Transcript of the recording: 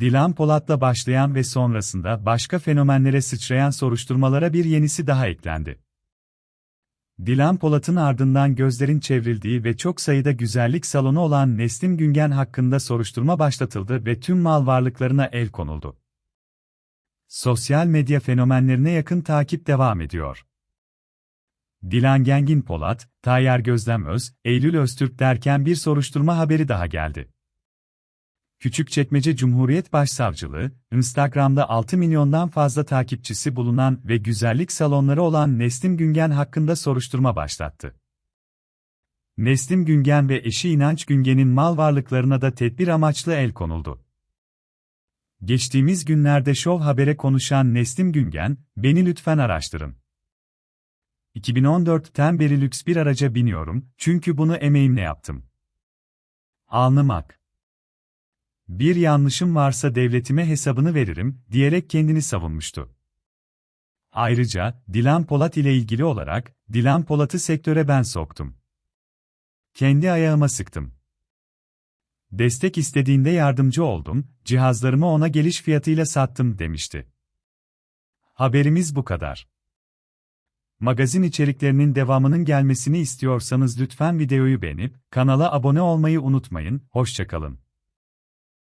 Dilan Polat'la başlayan ve sonrasında başka fenomenlere sıçrayan soruşturmalara bir yenisi daha eklendi. Dilan Polat'ın ardından gözlerin çevrildiği ve çok sayıda güzellik salonu olan Neslim Güngen hakkında soruşturma başlatıldı ve tüm mal varlıklarına el konuldu. Sosyal medya fenomenlerine yakın takip devam ediyor. Dilan Gengin Polat, Tayyar Gözlemöz, Eylül Öztürk derken bir soruşturma haberi daha geldi. Küçükçekmece Cumhuriyet Başsavcılığı, Instagram'da 6 milyondan fazla takipçisi bulunan ve güzellik salonları olan Neslim Güngen hakkında soruşturma başlattı. Neslim Güngen ve eşi İnanç Güngen'in mal varlıklarına da tedbir amaçlı el konuldu. Geçtiğimiz günlerde Show Haber'e konuşan Neslim Güngen, beni lütfen araştırın. 2014'ten beri lüks bir araca biniyorum, çünkü bunu emeğimle yaptım. Alnım ak. Bir yanlışım varsa devletime hesabını veririm, diyerek kendini savunmuştu. Ayrıca, Dilan Polat ile ilgili olarak, Dilan Polat'ı sektöre ben soktum. Kendi ayağıma sıktım. Destek istediğinde yardımcı oldum, cihazlarımı ona geliş fiyatıyla sattım demişti. Haberimiz bu kadar. Magazin içeriklerinin devamının gelmesini istiyorsanız lütfen videoyu beğenip kanala abone olmayı unutmayın. Hoşçakalın.